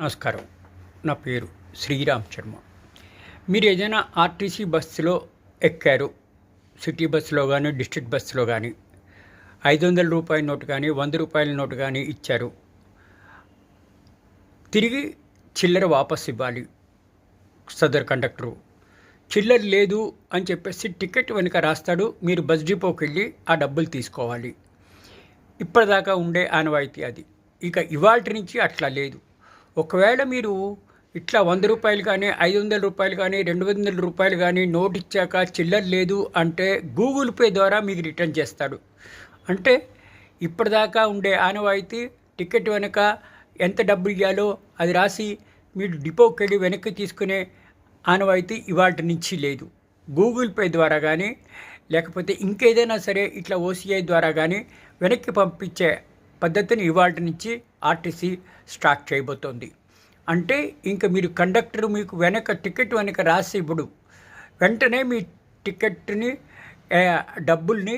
నమస్కారం. నా పేరు శ్రీరామ్ శర్మ. మీరు ఏదైనా ఆర్టీసీ బస్సులో ఎక్కారు సిటీ బస్సులో కానీ డిస్ట్రిక్ట్ బస్సులో కానీ ఐదు వందల రూపాయల నోటు కానీ వంద రూపాయల నోటు కానీ ఇచ్చారు. తిరిగి చిల్లర వాపస్ ఇవ్వాలి సదర్ కండక్టరు. చిల్లర లేదు అని చెప్పేసి టికెట్ వెనుక రాస్తాడు మీరు బస్ డిపోకి వెళ్ళి ఆ డబ్బులు తీసుకోవాలి. ఇప్పటిదాకా ఉండే ఆనవాయితీ అది. ఇక ఇవాళ నుంచి అట్లా లేదు. ఒకవేళ మీరు ఇట్లా వంద రూపాయలు కానీ ఐదు వందల రూపాయలు కానీ రెండు వందల రూపాయలు కానీ నోట్ ఇచ్చాక చిల్లర లేదు అంటే గూగుల్ పే ద్వారా మీకు రిటర్న్ చేస్తాడు. అంటే ఇప్పటిదాకా ఉండే ఆనవాయితీ టికెట్ వెనక ఎంత డబ్బు ఇవ్వాలో అది రాసి మీరు డిపోకి వెళ్ళి వెనక్కి తీసుకునే ఆనవాయితీ ఇవాటి నుంచి లేదు. గూగుల్ పే ద్వారా కానీ లేకపోతే ఇంకేదైనా సరే ఇట్లా ఓసీఐ ద్వారా కానీ వెనక్కి పంపించే పద్ధతిని ఇవాళ నుంచి ఆర్టీసీ స్టార్ట్ చేయబోతోంది. అంటే ఇంకా మీరు కండక్టర్ మీకు వెనక టికెట్ వెనక రాసి ఇప్పుడు వెంటనే మీ టికెట్ని డబ్బుల్ని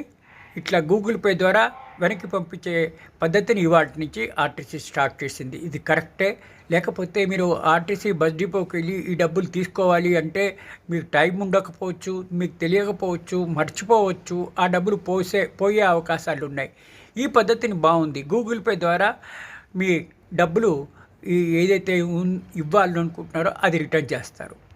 ఇట్లా గూగుల్ పే ద్వారా వెనక్కి పంపించే పద్ధతిని ఇవాటి నుంచి ఆర్టీసీ స్టార్ట్ చేసింది. ఇది కరెక్టే. లేకపోతే మీరు ఆర్టీసీ బస్ డిపోకి వెళ్ళి ఈ డబ్బులు తీసుకోవాలి అంటే మీకు టైం ఉండకపోవచ్చు మీకు తెలియకపోవచ్చు మర్చిపోవచ్చు ఆ డబ్బులు పోసే పోయే అవకాశాలు ఉన్నాయి. ఈ పద్ధతిని బాగుంది. గూగుల్ పే ద్వారా మీ డబ్బులు ఈ ఏదైతే ఇవ్వాలనుకుంటున్నారో అది రిటర్న్ చేస్తారు.